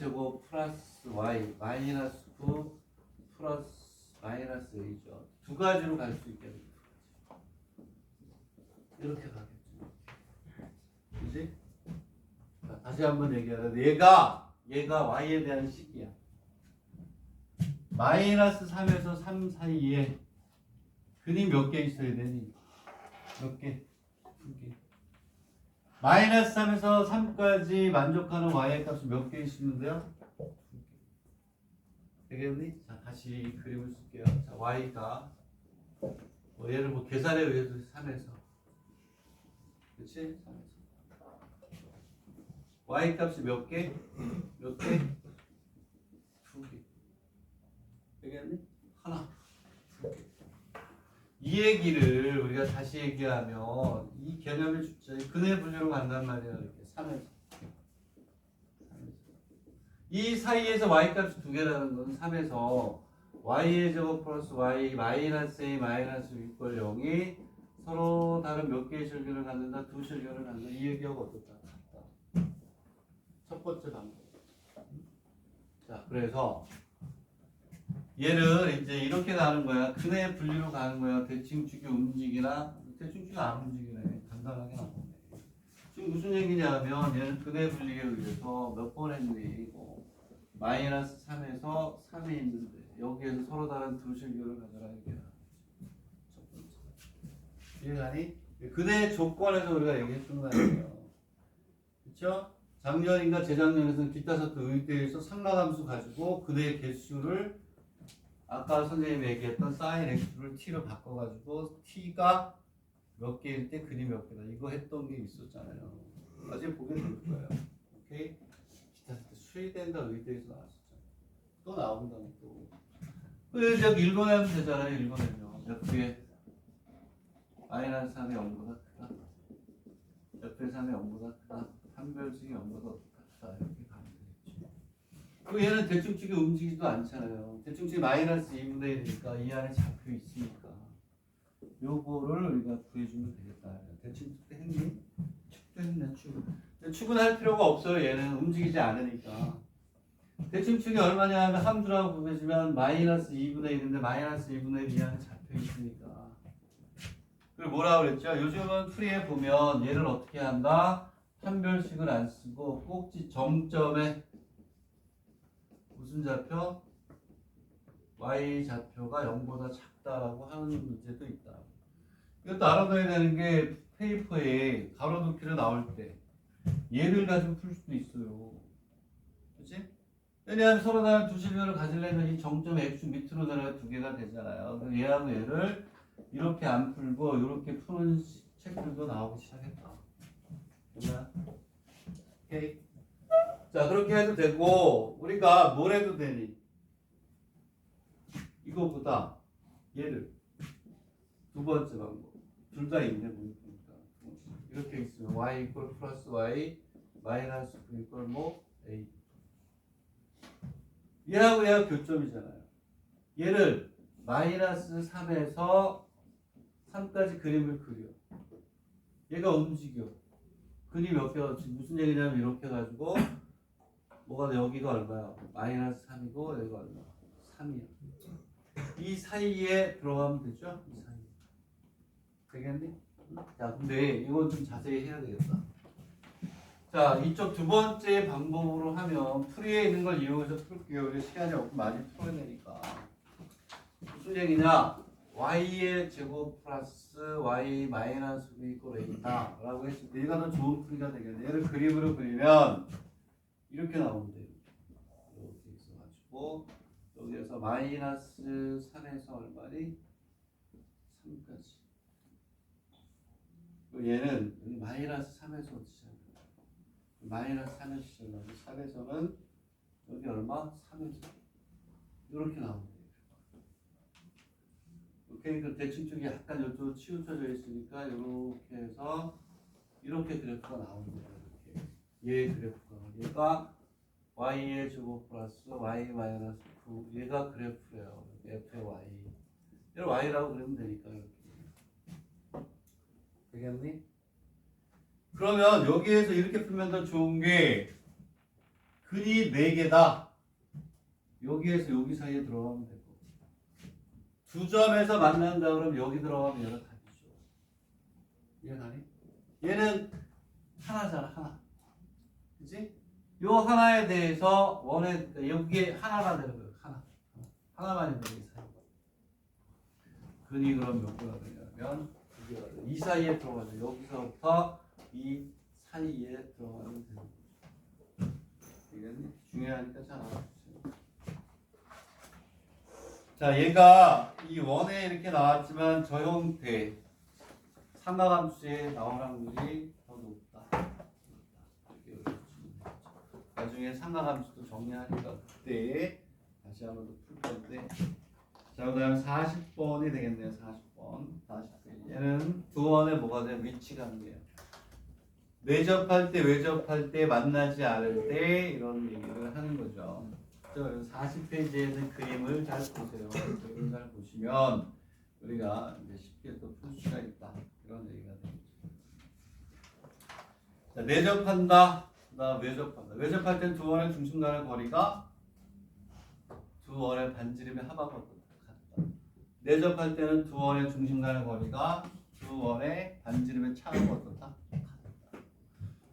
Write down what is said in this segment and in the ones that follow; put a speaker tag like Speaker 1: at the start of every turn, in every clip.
Speaker 1: 제곱 플러스 y 마이너스 9 플러스 마이너스 a죠. 두 가지로 갈 수 있겠네요. 이렇게 가겠죠. 그지? 자, 다시 한번 얘기하자. 얘가 얘가 y에 대한 식이야. 마이너스 3에서 3 사이에 근이 몇 개 있어야 되니? 몇 개? 마이너스 3에서 3까지 만족하는 y의 값이 몇 개 있으면 돼요? 되겠니? 자, 다시 그림을 쓸게요. 자, y가 뭐 얘를 뭐 계산에 의해서 3에서 그치? 3에서 y 값이 몇 개? 몇 개? 두 개. 되겠니? 하나. 이 얘기를 우리가 다시 얘기하면 이 개념의 주체 근의 분류로 간단 말이야 이렇게 3에서. 이 사이에서 y 값이 두 개라는 건 3에서 y의 제곱 플러스 y 마이너스 a 마이너스 6걸 0이 서로 다른 몇 개의 실균을 갖는다? 두 실균을 갖는다. 이 얘기하고 어떻다. 첫 번째 방법. 자 그래서 얘를 이제 이렇게 가는 거야. 근의 분리로 가는 거야. 대칭축이 움직이나 대칭축이 안 움직이네. 간단하게 나오네. 지금 무슨 얘기냐면 얘는 근의 분리에 의해서 몇 번 했니? 이거 마이너스 3에서 3이 있는데 여기에서 서로 다른 두 실교를 가져라 이게. 이해가니? 근의 조건에서 우리가 얘기했던 거 아니에요. 그렇죠? 작년인가 재작년에서는 기타 사트 의대에서 상라함수 가지고 근의 개수를 아까 선생님이 얘기했던 사인 x를 t로 바꿔가지고 t가 몇 개일 때 근이 몇 개다 이거 했던 게 있었잖아요. 나중에 보게 될 거예요. 오케이? 기타 때 수의된다 의대에서 나왔었잖아요. 또 나온다고 또. 그래서 여기 읽어내면 되잖아요. 읽어내면 f의 마이너스 3이 0보다 크다. f의 3이 0보다 크다. 판별식이 0보다 크다. 이렇게. 그 얘는 대충축이 움직이지도 않잖아요. 대충축이 마이너스 2분의 1이니까 이 안에 잡혀 있으니까 요거를 우리가 구해주면 되겠다. 대충축도 했니? 축도 했네 축. 축은 할 필요가 없어요. 얘는 움직이지 않으니까. 대충축이 얼마냐 하면 함수라고 구해주면 마이너스 2분의 1인데 마이너스 2분의 1이 안에 잡혀 있으니까. 그리고 뭐라 그랬죠? 요즘은 풀이에 보면 얘를 어떻게 한다? 판별식을 안 쓰고 꼭지 정점에 무슨 좌표? y 좌표가 0보다 작다라고 하는 문제도 있다. 이것도 알아둬야 되는 게 페이퍼에 가로놓기로 나올 때 얘를 가지고 풀 수도 있어요. 그치? 왜냐하면 서로 다른 두 실면을 가지려면 이 정점 x 밑으로 내려가 두 개가 되잖아요. 얘하고 얘를 이렇게 안 풀고 이렇게 푸는 시- 책들도 나오기 시작했다. 오케이. 자 그렇게 해도 되고 우리가 뭘 해도 되니? 이거보다 얘를 두 번째 방법. 둘 다 있네 보니까. 이렇게 있으면 y 이퀄 플러스 y 마이너스 9 이퀄 뭐 a. 얘하고 얘가 교점이잖아요. 얘를 마이너스 3에서 3까지 그림을 그려. 얘가 움직여. 근이 몇 개가 무슨 얘기냐면 이렇게 해가지고 뭐가 여기가 얼마야? 마이너스 3이고 여기가 얼마? 3이야. 이 사이에 들어가면 되죠? 이 사이. 되겠니? 자, 근데 이건 좀 자세히 해야 되겠다. 자, 이쪽 두 번째 방법으로 하면 풀이에 있는 걸 이용해서 풀게요. 우리 시간이 없고 많이 풀어야 되니까. 무슨 얘기냐? y의 제곱 플러스 y 마이너스 b 이꼴 a다 라고 했을 때 얘가 더 좋은 풀이가 되겠네. 얘를 그림으로 그리면 이렇게 나오면 돼요. 이렇게 있어가지고 여기에서 마이너스 3에서 얼마니? 3까지. 얘는 마이너스 3에서 시작. 마이너스 3에서 시작하고 3에서는 여기 얼마? 3에서 이렇게 돼요. 오케이, 그 대칭 쪽이 약간 이쪽으로 치우쳐져 있으니까 이렇게 해서 이렇게 그래프가 나오는 거예요. 얘 그래프가 얘가 y의 제곱 플러스 y 마이너스 9 얘가 그래프예요. f의 y 얘를 y라고 그리면 되니까 이렇게 되겠니? 그러면 여기에서 이렇게 풀면 더 좋은 게 근이 4개다. 여기에서 여기 사이에 들어가면 되고. 두 점에서 만난다 그러면 여기 들어가면 얘가 답이죠. 이해가니? 얘는 하나잖아, 하나. 그지? 요 하나에 대해서 원에, 여기에 하나가 되는 거예요, 하나. 하나만 있는 게 사이. 근이 그럼 몇 개가 되냐면. 이 사이에 들어가죠. 여기서부터 이 사이에 들어가면 되는 거죠. 이건 중요하니까 잘 알아주세요. 자, 얘가 이 원에 이렇게 나왔지만 저 형태 삼각함수에 나올 확률이 더 높다. 이렇게 여기서 치면 되겠죠. 나중에 삼각함수도 정리하니까 그때 다시 한번 더 풀 건데 자, 그 다음 40번이 되겠네요. 40번. 40번. 얘는 두 원에 뭐가 돼? 위치 관계예요. 내접할 때, 외접할 때, 만나지 않을 때 이런 얘기를 하는 거죠. 저 40페이지에 있는 그림을 잘 보세요. 그림을 잘 보시면 우리가 이제 쉽게 또 풀 수가 있다. 이런 얘기가 되겠죠. 자, 내접한다. 그다음 외접한다. 외접할 땐 두 원의 중심 간의 거리가 두 원의 반지름의 합하고 같다. 내접할 때는 두 원의 중심 간의 거리가 두 원의 반지름의 차하고 어떻다?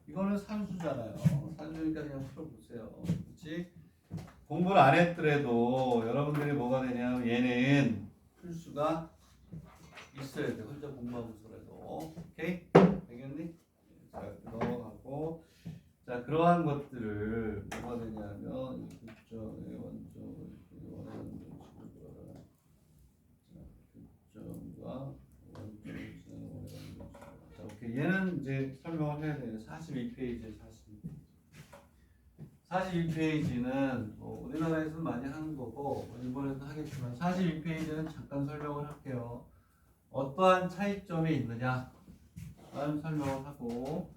Speaker 1: 이거는 산수잖아요. 산수니까 그냥 풀어보세요. 그렇지? 공부를 안 했더라도 여러분들이 뭐가 되냐면 얘는 풀 수가 있어야 돼. 혼자 공부하면서라도. 오케이? 알겠니? 자, 이렇게 넘어가고. 자, 그러한 것들을 뭐가 되냐면, 극점의 원점, 원하는 정식으로 자, 극점과 원점의 원하는 정식으로. 자, 오케이. 얘는 이제 설명을 해야 돼요. 42페이지에 42페이지. 42페이지는 뭐 우리나라에서는 많이 하는 거고 일본에서 하겠지만 42페이지는 잠깐 설명을 할게요. 어떠한 차이점이 있느냐 라는 설명을 하고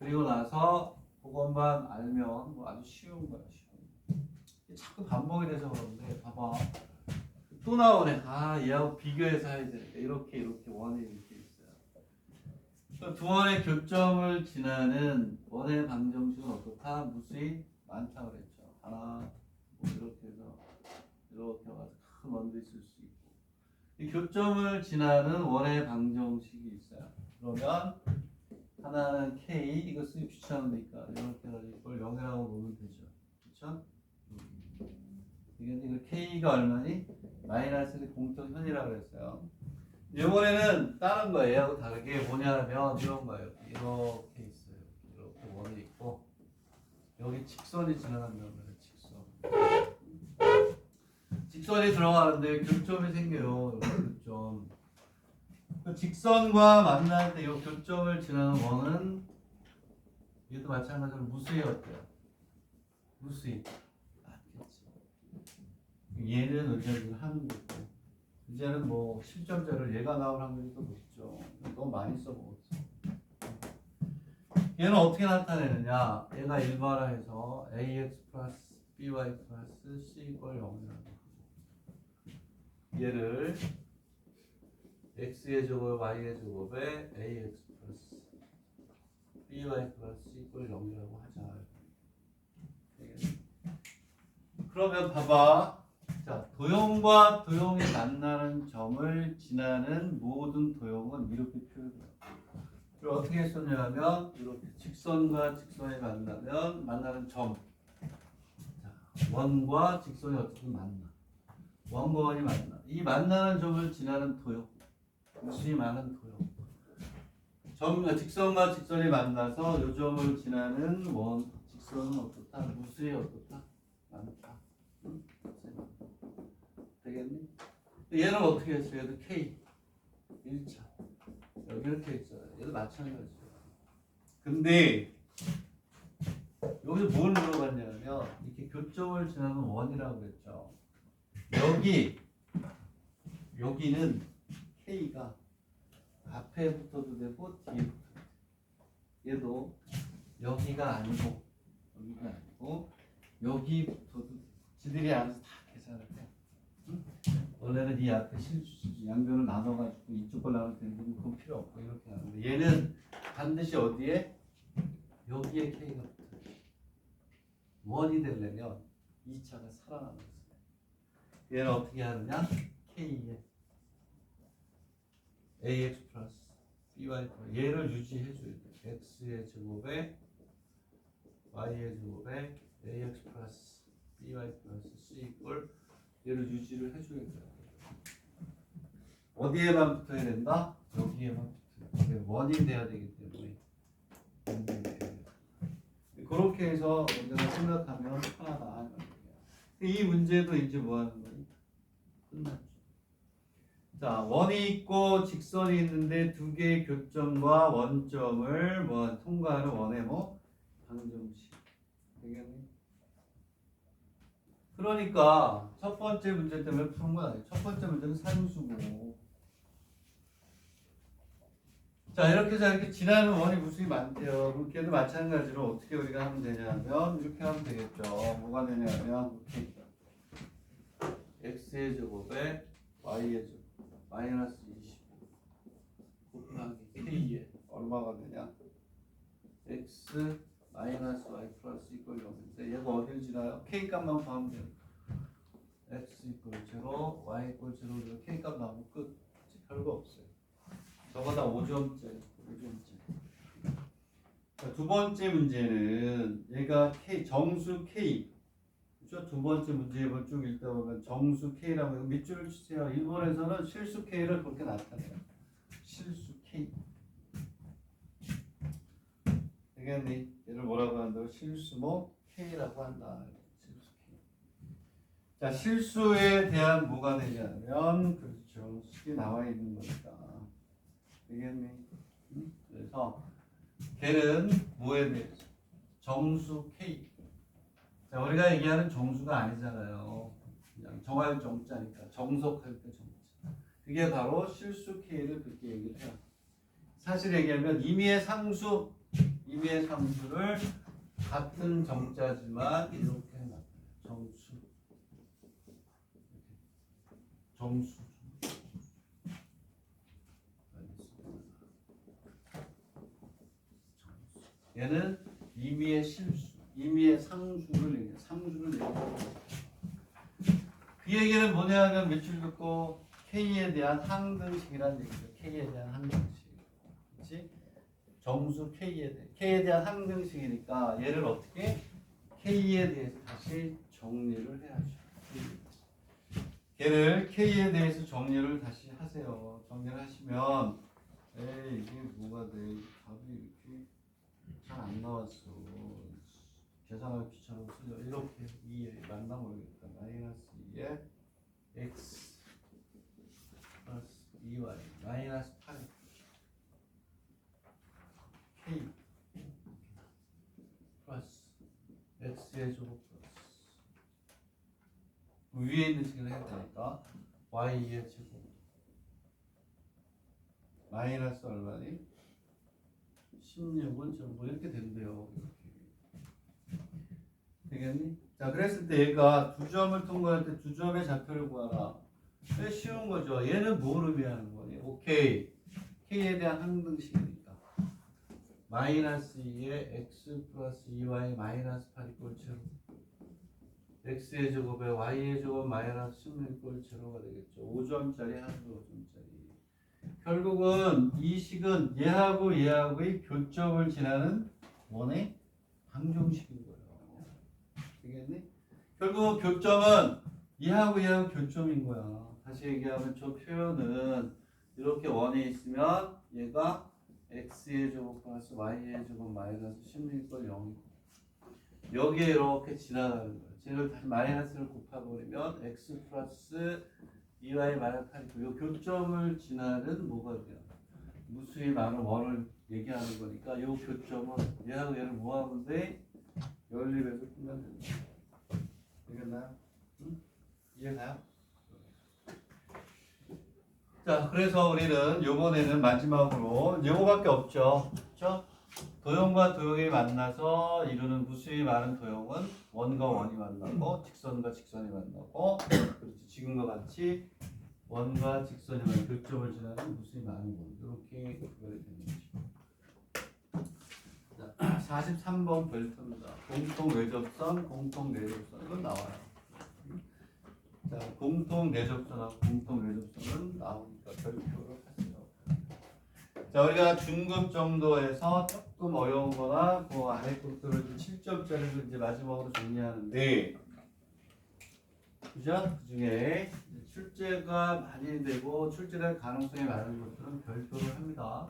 Speaker 1: 그리고 나서 그것만 알면 뭐 아주 쉬운 거야 쉬운 거. 자꾸 반복이 돼서 그런데 봐봐. 또 나오네. 아 얘하고 비교해서 해야 되니까 이렇게 이렇게 원이 이렇게 있어요. 그두 원의 교점을 지나는 원의 방정식은 어떻다? 무수히 많다 그랬죠. 하나 뭐 이렇게 해서 이렇게 와서 큰 원도 있을 수 있고. 이 교점을 지나는 원의 방정식이 있어요. 그러면 하나는 K 이거 쓰기 귀찮으니까 이렇게 해가지고 이걸 0이라고 보면 되죠. 그렇죠? 이게 이거 K가 얼마니? 마이너스 공통현이라고 그랬어요. 이번에는 다른 거예요. 얘하고 다르게 뭐냐면 이런 거예요. 이렇게 있어요. 이렇게 원이 있고 여기 직선이 지나간다는 거예요 직선. 직선이 들어가는데 교점이 생겨요. 교점 그 직선과 만날 때 이 교점을 지나는 원은 얘도 마찬가지로 무수히 어때요? 무수히 맞겠지. 얘는 의견을 하는 거고 이제는 뭐 실점자를 얘가 나올 확률이 더 높죠. 너무 많이 써먹었어 얘는 어떻게 나타내느냐? 얘가 일반화해서 ax 플러스 by 플러스 c 이걸 0이라고 얘를 x의 제곱 y의 제곱에 ax 플러스 by 플러스 이걸 0이라고 하자? 그러면 봐봐. 자 도형과 도형이 만나는 점을 지나는 모든 도형은 이렇게 표현해요. 그걸 어떻게 했었냐면 이렇게 직선과 직선이 만나면 만나는 점. 자, 원과 직선이 어떻게 만나? 원과 원이 만나. 이 만나는 점을 지나는 도형 무수히 많은 도형 점과 직선과 직선이 만나서 요 점을 지나는 원 직선은 어떻다 무수히 어떻다 많다 응? 되겠니? 얘는 어떻게 했어요? 얘도 K 1차 여기 이렇게 있어요. 얘도 마찬가지예요. 근데 여기서 뭘 물어봤냐면 이렇게 교점을 지나는 원이라고 그랬죠. 여기 여기는 K가 앞에 붙어도 되고 뒤에 붙어도 돼. 얘도 여기가 아니고 여기가 아니고 여기 붙어도 돼. 지들이 알아서 다 계산을 해. 응? 원래는 이 앞에 실수 양변을 나눠가지고 이쪽 걸 나눌 때는 그건 필요 없고 이렇게 하는데 얘는 반드시 어디에 여기에 K가 붙어요. 원이 되려면 2차가 살아나는 거예요. 얘는 어떻게 하느냐? K에 AX 플러스 BY 얘를 유지해 줘야 돼. X의 제곱에 Y의 제곱에 AX 플러스 BY 플러스 C 이꼴 얘를 유지를 해줘야 돼. 어디에만 붙어야 된다? 여기에만 붙어야 돼. 원이 돼야 되기 때문에. 그렇게 해서 우리가 생각하면 하나다. 이 문제도 이제 뭐 하는 거니? 끝났죠. 자, 원이 있고 직선이 있는데 두 개의 교점과 원점을 뭐 통과하는 원의 뭐 방정식. 되겠니? 그러니까 첫 번째 문제 때문에 푸는 건 아니에요. 첫 번째 문제는 산수고. 자 이렇게 해서 이렇게 지나는 원이 무수히 많대요. 그럼 걔도 마찬가지로 어떻게 우리가 하면 되냐면 이렇게 하면 되겠죠. 뭐가 되냐면 이렇게 x의 제곱에 y의 제곱 마이너스 25 곱하기 k에 얼마가 되냐? x 마이너스 y 플러스 이퀄 0인데 얘가 어딜 지나요? k 값만 구하면 돼요. x 이퀄 0, y 이퀄 0, k 값 나오면 끝. 별거 없어요. 저거 다 5점짜리. 5점짜리. 자, 두 번째 문제는 얘가 K, 정수 K. 그죠? 두 번째 문제 한번 쭉 읽다 보면 정수 K라고 해서 밑줄을 치세요. 일본에서는 실수 K를 그렇게 나타내요. 실수 K. 되겠니? 얘를 뭐라고 한다고? 실수모 K라고 한다. 실수 K. 자, 실수에 대한 뭐가 되냐면 그렇죠. 식이 나와 있는 거니까. 되겠니? 응? 그래서 걔는 뭐에 대해서? 정수 K. 자, 우리가 얘기하는 정수가 아니잖아요. 그냥 정할 정자니까 정석할 때 정자. 그게 바로 실수 K를 그렇게 얘기를 해요. 사실 얘기하면 임의의 상수, 임의의 상수를 같은 정자지만 이렇게 해놔. 정수. 정수. 얘는 임의의 실수, 임의의 상수를 얘기해. 상수를 얘기해. 그 얘기는 뭐냐면 며칠 듣고 K에 대한 항등식이라는 얘기죠. K에 대한 항등식. 그렇지? 정수 K에 대해 K에 대한 항등식이니까 얘를 어떻게 K에 대해서 다시 정리를 해야죠. 걔를 K에 대해서 정리를 다시 하세요. 정리를 하시면 에이 이게 뭐가 돼? 답이 이렇게 잘 안 나왔어. 계산하기 귀찮아서. 이렇게 2에 맞나 모르겠다. 마이너스 2에 x 플러스 2y 마이너스 8 k 플러스 x의 제곱 플러스 위에 있는 식을 되니까 y의 제곱 마이너스 얼마니? 16은 전부 이렇게 된대요. 되겠니? 자, 그랬을 때 얘가 두 점을 통과할 때 두 점의 좌표를 구하라. 꽤 쉬운 거죠. 얘는 뭘 의미하는 거니? 오케이. K에 대한 항등식이니까. 마이너스 2에 x 플러스 2y 마이너스 8이 꼴 제로. x의 제곱에 y의 제곱 마이너스 16이 꼴 제로가 되겠죠. 5점짜리 하수 5점짜리. 결국은 이 식은 얘하고 얘하고의 교점을 지나는 원의 방정식인 거예요. 되겠니? 결국 교점은 얘하고 얘하고 교점인 거야. 다시 얘기하면 저 표현은 이렇게 원이 있으면 얘가 x의 제곱 플러스 y의 제곱 마이너스 16걸 0이고 여기에 이렇게 지나가는 거야. 쟤를 다시 마이너스를 곱해버리면 x 플러스 2y 마이너스 8이고 이 교점을 지나는 뭐가 돼요? 무수히 많은 원을 얘기하는 거니까 이 교점은 얘하고 얘를 뭐하면 돼? 연립해서 풀면 된다. 되겠나요? 응? 이해가요? 자, 그래서 우리는 요번에는 마지막으로 요거밖에 없죠. 그렇죠? 도형과 도형이 만나서 이루는 무수히 많은 도형은 원과 원이 만나고 직선과 직선이 만나고 그렇지 지금과 같이 원과 직선이 만나 교점을 지나는 무수히 많은 원 이렇게 구별이 되는 거죠. 자, 자, 43번 별표입니다. 공통 외접선, 공통 내접선 이건 나와요. 자, 공통 내접선하고 공통 외접선은 나오니까 별표를 하세요. 자, 우리가 중급 정도에서 조금 어려운 거나 그 아래 것들을 7점짜리를 이제 마지막으로 정리하는데 그죠? 그 중에 출제가 많이 되고 출제될 가능성이 많은 것들은 별표를 합니다.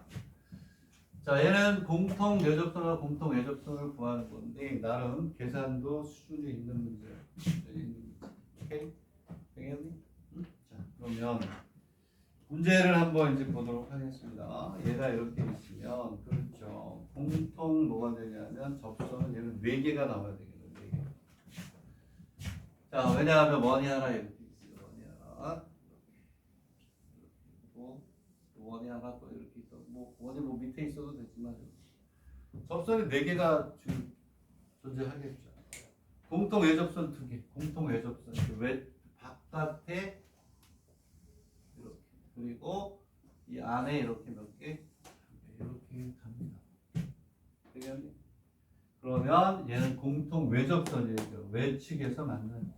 Speaker 1: 자, 얘는 공통 내접선과 공통 외접선을 구하는 건데 나름 계산도 수준이 있는 문제. 오케이? 되겠니? 응? 자, 그러면 문제를 한번 이제 보도록 하겠습니다. 얘가 이렇게 있으면 그렇죠. 공통 뭐가 되냐면 접선은 얘는 네 개가 나와야 되겠네. 네 개. 자, 왜냐하면 원이 하나 이렇게 있어요. 원이 하나. 또 원이 하나 또. 뭐 원이 뭐 밑에 있어도 되지만 접선이 네 개가 존재하겠죠. 공통 외접선 두 개. 공통 외접선 그외 바깥에 이렇게 그리고 이 안에 이렇게 몇 개? 이렇게 갑니다. 되겠니? 그러면 얘는 공통 외접선이죠. 외측에서 만납니다.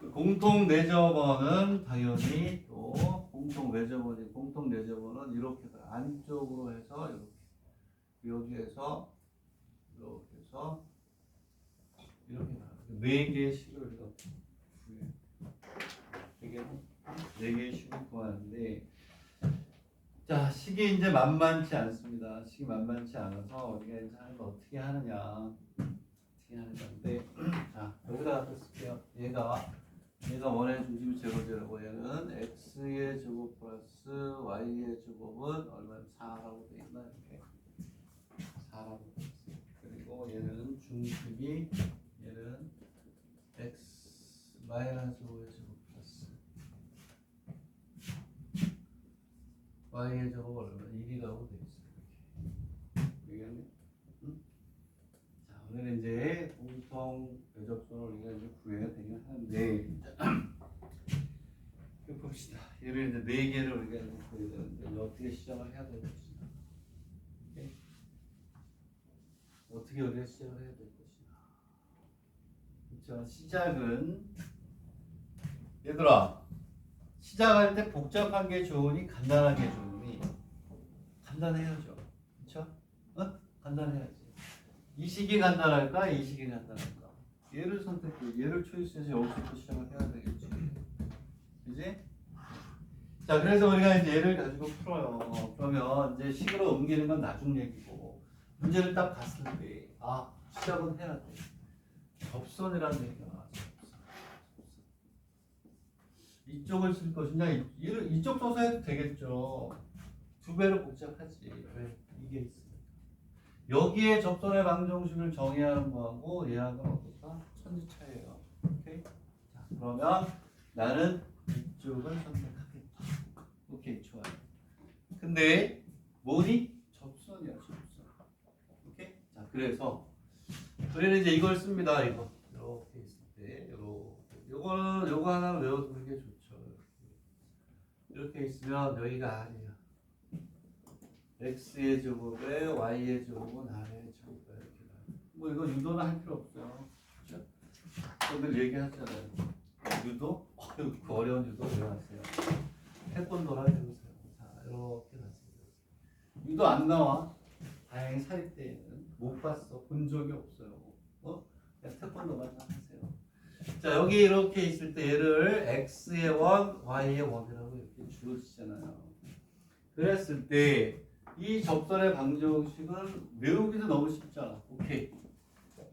Speaker 1: 그 공통 내접원은 당연히 또 공통 외접원이 공통 내접원은 이렇게 돼. 안쪽으로 해서 이렇게 여기에서 이렇게 해서 이렇게. 네 개의 식을. 되게 네 개의 식을 구하는데 자 식이 이제 만만치 않습니다. 식이 만만치 않아서 우리가 이제 하는 거 어떻게 하느냐 어떻게 하는 건데 자 여기다 쓸게요. 얘가 얘가 원의 중심이 제로 제로고 얘는 x의 제곱 플러스 y의 제곱은 얼마나 4라고 돼 있나 이렇게 4라고 돼 있어요. 그리고 얘는 중식이 얘는 x 마이너스 5의 제곱 플러스 y의 제곱 얼마 1이라고 돼 있어요. 이렇게 알겠니? 응? 자 오늘은 이제 공통 외접선을 우리가 이제 구해야 되긴 하는데 이거 얘를 이제 네 개를 우리가 이제 구해야 되는데 이제 어떻게 시작을 해야 될. 오케이? 어떻게 우리가 시작을 해야 될 것이냐. 그렇죠. 시작은 얘들아 시작할 때 복잡한 게 좋으니 간단한 게 좋으니 간단해야죠. 그렇죠? 어? 간단해야지. 이 식이 간단할까? 이 식이 간단할까? 얘를 선택해. 얘를 초이스해서 여기서부터 시작을 해야 되겠지. 그지? 자, 그래서 우리가 이제 얘를 가지고 풀어요. 그러면 이제 식으로 옮기는 건 나중 얘기고 문제를 딱 봤을 때 아, 시작은 해야 돼. 접선이라는 얘기가. 이쪽을 쓸 것이냐, 이- 이를- 이쪽 써서 해도 되겠죠. 두 배로 복잡하지. 왜? 이게 있으니까. 여기에 접선의 방정식을 정해야 하는 거하고 얘하고는 어떨까? 천지 차이예요. 오케이? 자, 그러면 나는 이쪽을 선택하겠다. 오케이, 좋아요. 근데 뭐니? 접선이야, 접선. 오케이? 자, 그래서 우리는 이제 이걸 씁니다. 이거 이렇게 있을 때, 이렇게. 요거는 요거 하나 외워두는 게 좋죠. 이렇게 있으면 여기가 아니야. x의 제곱에 y의 제곱은 r의 제곱이 이렇게. 뭐 이거 유도는 할 필요 없어요. 그렇죠? 오늘 얘기하잖아요. 유도? 어휴, 그 어려운 유도 외워하세요. 태권도라 해보세요. 자, 이렇게 났습니다. 유도 안 나와. 다행히 사립 때에는 못 봤어. 본 적이 없어요. 어? 태권도만 딱 하세요. 자, 여기 이렇게 있을 때 얘를 x의 원, y의 원이라고 이렇게 주어지잖아요. 그랬을 때 이 접선의 방정식은 외우기도 너무 쉽잖아. 오케이.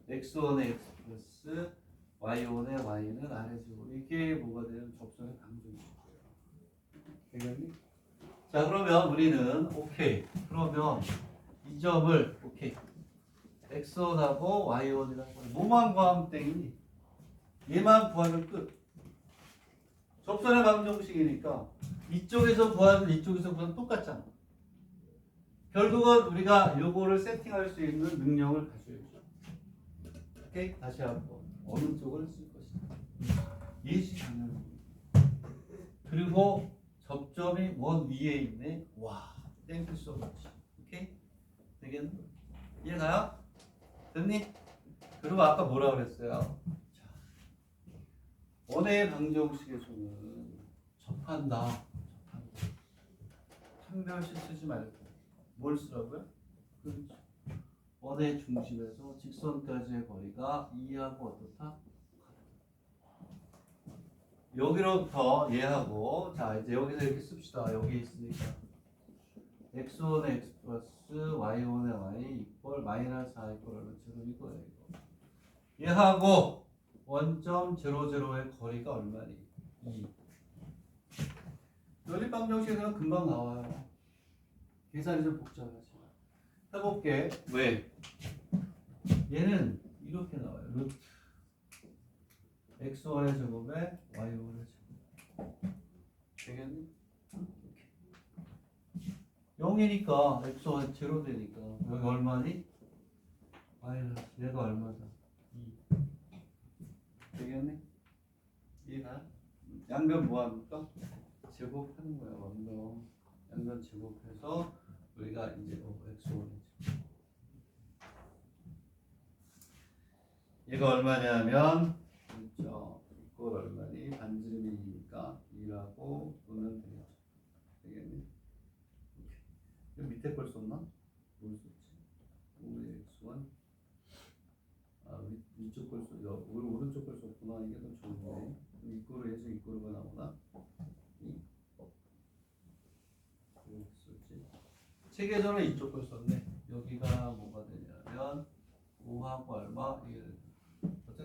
Speaker 1: x1의 x 플러스 y1의 y는 r제곱 이게 뭐가 되는 접선의 방정식이에요. 자 그러면 우리는 오케이. 그러면 이 점을 오케이. x1하고 y1이라고 뭐만 구하면 땡이니? 얘만 구하면 끝. 접선의 방정식이니까 이쪽에서 구하는 이쪽에서 구하는 똑같잖아. 결국은 우리가 요거를 세팅할 수 있는 능력을 가져야죠. 오케이? 다시 한번 어느 쪽을 쓸 것이냐. 예시 당연합니다. 그리고 접점이 원 위에 있네. 와, 땡큐 소 마치. 오케이? 되겠네? 이해가요? 됐니? 그리고 아까 뭐라 그랬어요? 자, 원의 방정식에서는 접한다. 접한다. 한별씩 쓰지 말고 뭘 쓰라고요? 그렇죠. 원의 중심에서 직선까지의 거리가 2하고 어떻다? 여기로부터 얘하고 자 이제 여기서 이렇게 씁시다. 여기 있으니까 x1의 x 플러스 y1의 y 이퀄 마이너스 4 이퀄 제로 이거예요 이거. 얘하고 원점 00의 거리가 얼마니? 2. 연립방 정식에서는 금방 나와요. 계산이 좀 복잡하지만 해볼게. 왜? 얘는 이렇게 나와요. 루트 x1의 제곱에 y1의 제곱. 되겠니? 0이니까 x1 제로 되니까 여기 얼마니? 마이너스 얘가 얼마다? 2 되겠니? 이해가? 양변 뭐합니까? 제곱하는 거야 완전 양변 제곱해서 우리가 이제 어, x1의 얘가 얼마냐면 그렇죠 이걸 얼마니? 반지름이 2니까 2라고 보면 되겠죠 되겠니? 이 밑에 걸 썼나? 뭘 썼지? 5의 x1 아 위, 위쪽 걸 썼, 여, 오른, 오른쪽 걸 썼구나 이게 더 좋은데 이거로 해서 이거로가 나오나? 체계전에 이쪽 걸 썼네 여기가 뭐가 되냐면 5하고 얼마? 이게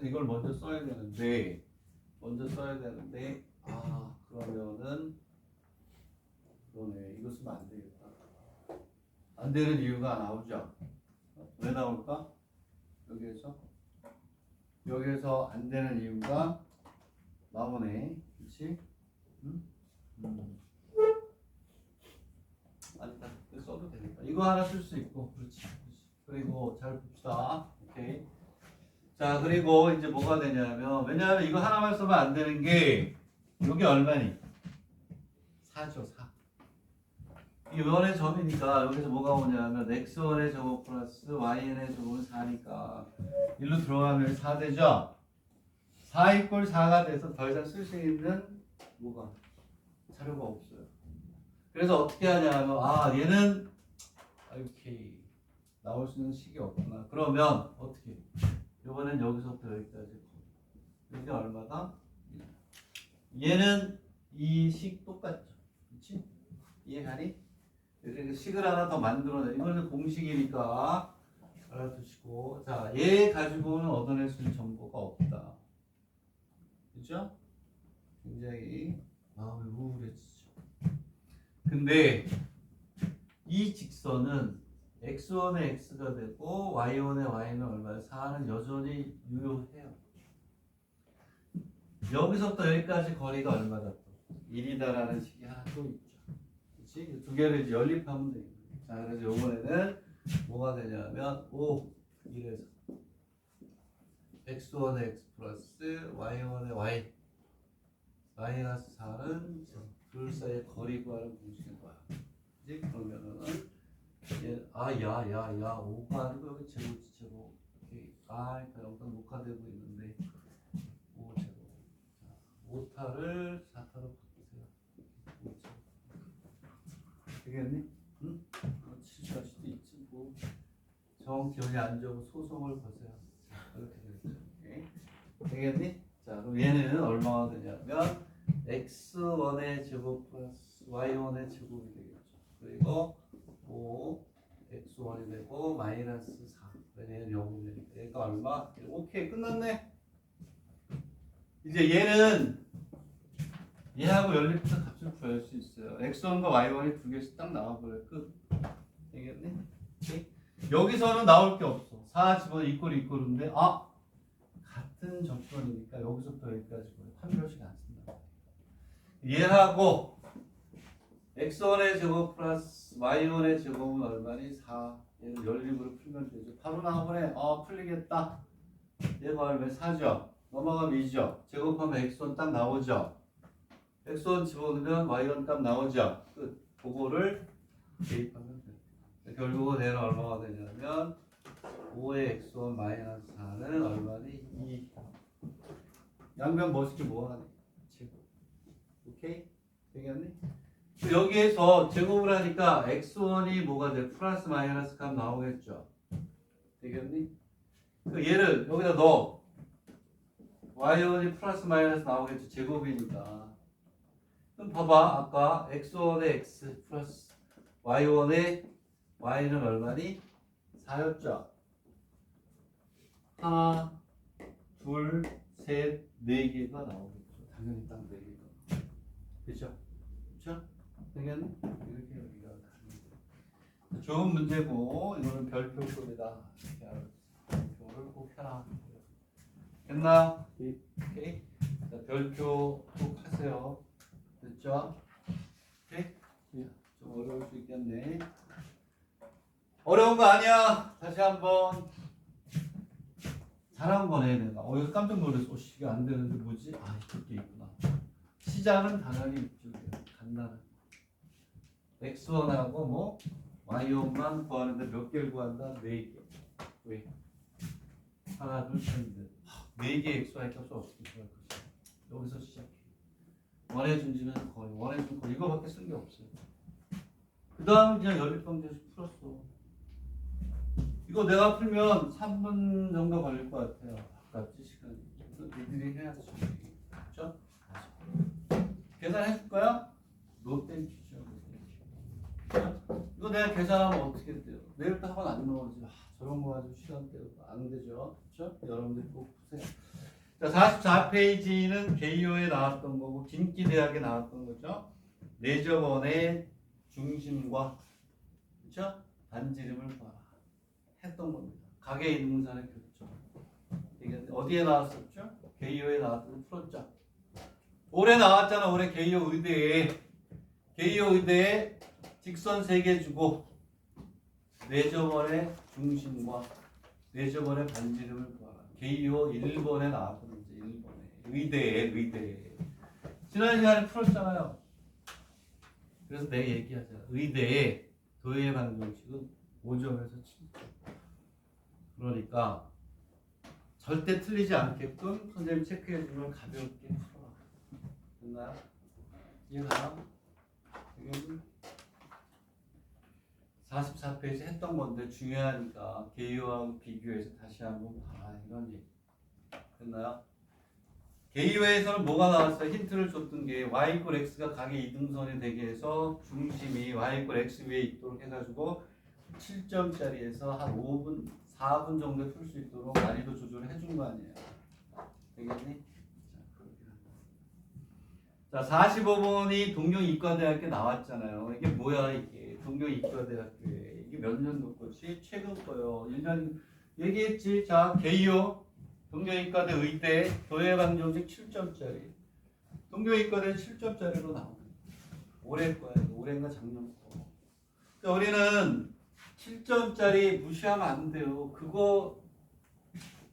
Speaker 1: 이걸 먼저 써야 되는데 먼저 써야 되는데 아 그러면은 그러네. 이거 쓰면 안 되겠다. 안 되는 이유가 나오죠? 왜 나올까? 여기에서? 여기에서 안 되는 이유가 나오네. 그렇지? 응? 음. 아니다. 써도 되니까. 이거 하나 쓸 수 있고. 그렇지, 그렇지. 그리고 잘 봅시다. 오케이 자 그리고 이제 뭐가 되냐면 왜냐하면 이거 하나만 쓰면 안 되는 게 여기 얼마니? 4죠 4 이 원의 점이니까 여기서 뭐가 오냐면 x1의 제곱 플러스yn의 제곱은 4니까 일로 들어가면 4 되죠? 4 이꼴 4가 돼서 더 이상 쓸 수 있는 뭐가? 자료가 없어요. 그래서 어떻게 하냐면 아 얘는 아, 이렇게 나올 수 있는 식이 없구나. 그러면 어떻게 이번엔 여기서부터 여기까지 여기 얼마다? 얘는 이 식 똑같죠 그렇지? 이해가니? 이렇게 식을 하나 더 만들어내 이거는 공식이니까 알아두시고 자얘 가지고는 얻어낼 수 있는 정보가 없다 그죠? 굉장히 마음이 우울해지죠 근데 이 직선은 x1의 x가 되고 y1의 y는 얼마예요? 4는 여전히 유효해요. 여기서부터 여기까지 거리가 얼마다 또? 1이다라는 식이 하나 또 있죠. 그렇지? 두 개를 이제 연립하면 돼요. 자, 그래서 이번에는 뭐가 되냐면 5, 1에서 x1의 x 플러스 y1의 y 마이너스 4는 둘 사이의 거리 구하는 공식인 거야. 그러면은 얘, 아, 야, 야, 야, 5가 아니고 여기 제곱. 이렇게, 아, 그러니까 영상 녹화되고 있는데 5 제곱. 자, 5타를 4타로 바꾸세요. 5 제곱. 되겠니? 응? 뭐 실수할 수도 있지 뭐. 여기 안 적고 소송을 거세요. 자, 이렇게 되겠죠. 오케이. 되겠니? 자, 그럼 얘는 얼마가 되냐면 x1의 제곱 플러스 y1의 제곱이 되겠죠. 그리고 5 x1이 되고 마이너스 4 얘는 0이 되니까 얘가 얼마? 오케이 끝났네. 이제 얘는 얘하고 연립해서 값을 구할 수 있어요. x1과 y1이 두 개씩 딱 나와버려 끝. 되겠네? 여기서는 나올 게 없어. 4 집어 이꼴 이꼴인데 아 같은 접선이니까 여기서부터 여기까지 판별식 안 쓴다. 얘하고 x1의 제곱 플러스 y1의 제곱은 얼마니? 4 얘는 연립으로 풀면 되죠 바로 나오네 어 풀리겠다 얘가 얼마 4죠 넘어가면 2죠 제곱하면 x1 딱 나오죠 x1 집어넣으면 y1 딱 나오죠 끝 그거를 대입하면 돼요 결국은 얘는 얼마가 되냐면 5의 x1 마이너스 4는 얼마니? 2 양변 멋있게 뭐하니? 제곱 오케이? 되겠니? 여기에서 제곱을 하니까 x1이 뭐가 돼? 플러스 마이너스 값 나오겠죠? 되겠니? 그 얘를 여기다 넣어 y1이 플러스 마이너스 나오겠죠? 제곱이니까 그럼 봐봐 아까 x1의 x 플러스 y1의 y는 얼마니? 4였죠? 하나, 둘, 셋, 네 개가 나오겠죠. 당연히 딱 네 개가. 그죠? 되겠네? 이렇게 여기가 다릅니다. 좋은 문제고, 이거는 별표 소리다. 별표를 꼭 해라. 됐나? 오케이. 자, 별표 꼭 하세요. 됐죠? 오케이? 좀 어려울 수 있겠네. 어려운 거 아니야. 다시 한번. 잘한 거네 내가. 어 이거 깜짝 놀랐어. 어, 씨, 이게 안 되는데 뭐지? 아 이렇게 있구나. 시작은 당연히 이쪽이야. 간단한. X1하고 뭐 y1만 구하는데 몇 개를 구한다? 네 개. 왜? 하나 둘 셋 넷. 네개 xy 값을 어떻게 구할 것이야? 여기서 시작해. 원의 중심에서 거의 원의 중 거의 이거밖에 쓴 게 없어요. 그 다음 그냥 연립방정식 풀었어. 이거 내가 풀면 3분 정도 걸릴 것 같아요. 아깝지 시간이. 니들이 해야지. 그렇죠? 계산해 줄까요? 노 땡큐죠. 노땡큐. 이거 내가 계산하면 어떻게 돼요? 내일부터 학원 안 나오지. 아, 저런 거 가지고 시간 때우고 안 되죠. 그렇죠? 여러분들 꼭 푸세요. 자, 44페이지는 개요에 나왔던 거고 김기 대학에 나왔던 거죠. 내저번의 중심과 그렇죠? 반지름을 봐라. 했던 겁니다. 가계 인문산의 교점. 이게 어디에 나왔었죠? 개요에 나왔던 풀었죠. 올해 나왔잖아. 올해 개요 의대에 개요 의대에 직선 세개 주고 내저번의 중심과 내저번의 반지름을 봐라. 개요 1번에 나왔던 문제 1번에 의대에 의대에 지난 시간에 풀었잖아요. 그래서 내가 얘기하잖아. 의대에 도의 방정식은 5점에서 7점. 그러니까 절대 틀리지 않게끔 선생님 체크해 주면 가볍게 풀어라. 됐나요? 이해가요? 44페이지 했던 건데 중요하니까 개요하고 비교해서 다시 한번 봐라 이런 얘기. 됐나요? 개요에서는 뭐가 나왔어요? 힌트를 줬던 게 y 이퀄 x가 각의 이등선이 되게 해서 중심이 y 이퀄 x 위에 있도록 해가지고 7점짜리에서 한 5분, 4분 정도 풀 수 있도록 난이도 조절을 해준 거 아니에요. 되겠니? 자, 45번이 동경 이과대학교 나왔잖아요. 이게 뭐야 이게 동경이과대학교에 이게 몇 년도 거지? 최근 거요. 1년 얘기했지. 자, 개요 동경이과대 의대 도예방정식 7점짜리. 동경이과대 7점짜리로 나옵니다. 올해 거예요. 올해인가 작년 거. 그러니까 우리는 7점짜리 무시하면 안 돼요. 그거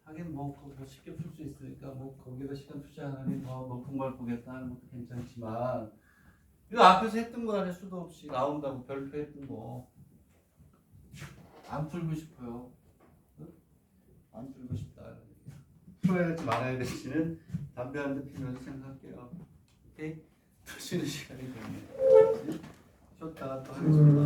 Speaker 1: 하긴 뭐 그거 쉽게 풀 수 있으니까 뭐 거기다 시간 높은 걸 보겠다 하는 것도 괜찮지만 이거 앞에서 했던 거 안에 수도 없이 나온다고 별표 했던 거 안 풀고 싶어요. 응? 안 풀고 싶다. 풀어야 될지 말아야 될지는 담배 한 대 피면서 생각할게요. 오케이? 푸시는 시간이 됐네. 쉬었다가 또 하겠습니다.